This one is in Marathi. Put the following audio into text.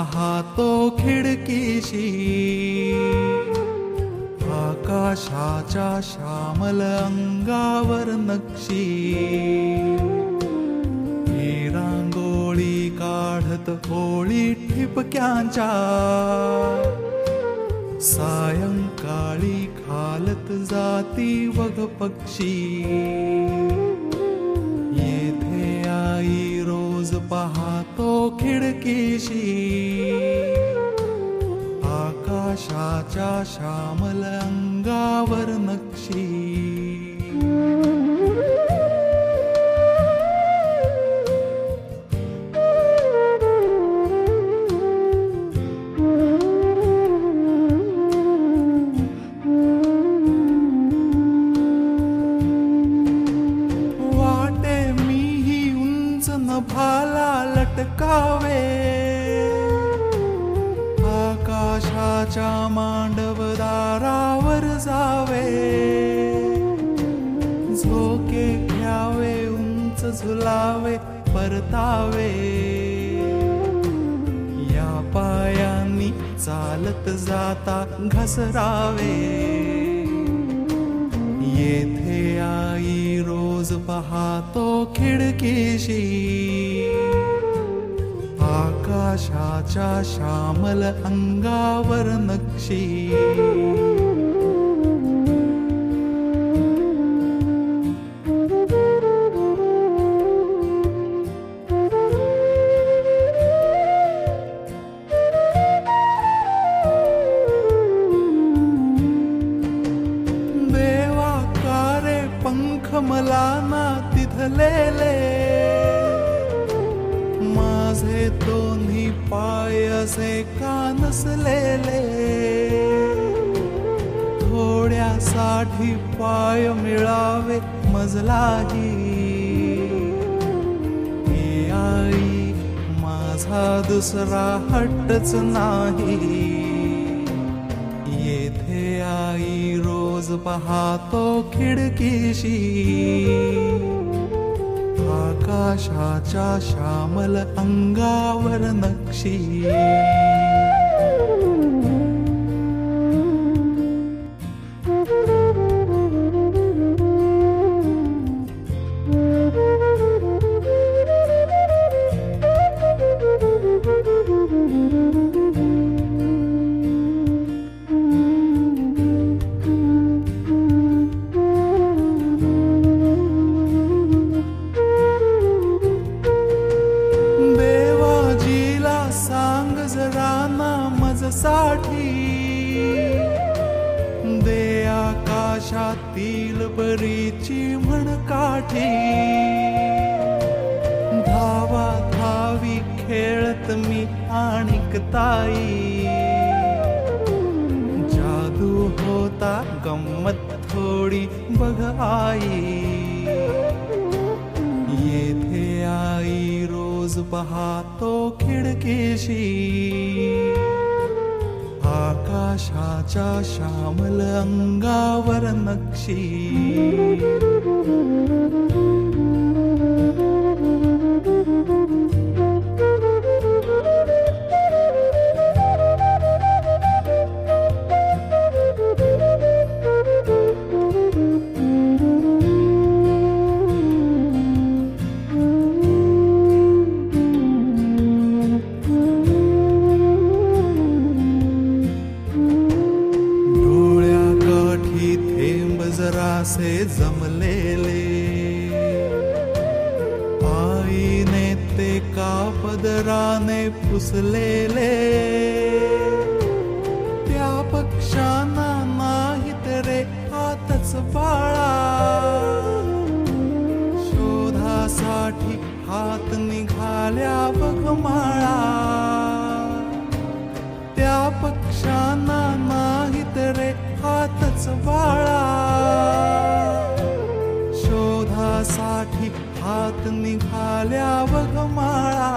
रोज तो खिडकीशी. आकाशाच्या श्यामल अंगावर नक्षी. ही रांगोळी काढत होळी ठिपक्यांच्या. सायंकाळी खालत जाती वग पक्षी पाहतो खिडकीशी. आकाशाच्या श्यामल अंगावर नक्षी. भाला लटकावे। आकाशाच्या मांडवदारावर जावे। झोके घ्यावे उंच झुलावे परतावे। या पायांनी चालत जाता घसरावे। येथे आई रोज पाहतो खिडकीशी. आकाशाच्या श्यामल अंगावर नक्षी. माझे दोन्ही पाय असे का नसलेले? थोड्यासाठी पाय मिळावे मजलाही. हे आई माझा दुसरा हट्टच नाही. येथे आई रोज पाहतो खिडकीशी. आकाशाच्या श्यामल अंगावर नक्षी. सांग मजसाठी. दे आकाशातील बरीची म्हण काठी. धावा धावी खेळत मी आणिक ताई. जादू होता गंमत थोडी बघ आई. येथे आई रो रोज पाहतो खिडकीशी. आकाशाच्या श्यामल अंगावर नक्षी. असे जमलेले आईने ते कापदराने पुसलेले त्या पक्षांना नाहीत रे आतच बाळा। शोधासाठी हात निघाल्या बघ माळा। त्या पक्षांना नाहीत रे हातच बाळा। साठी हात निघाल्या वगमाळा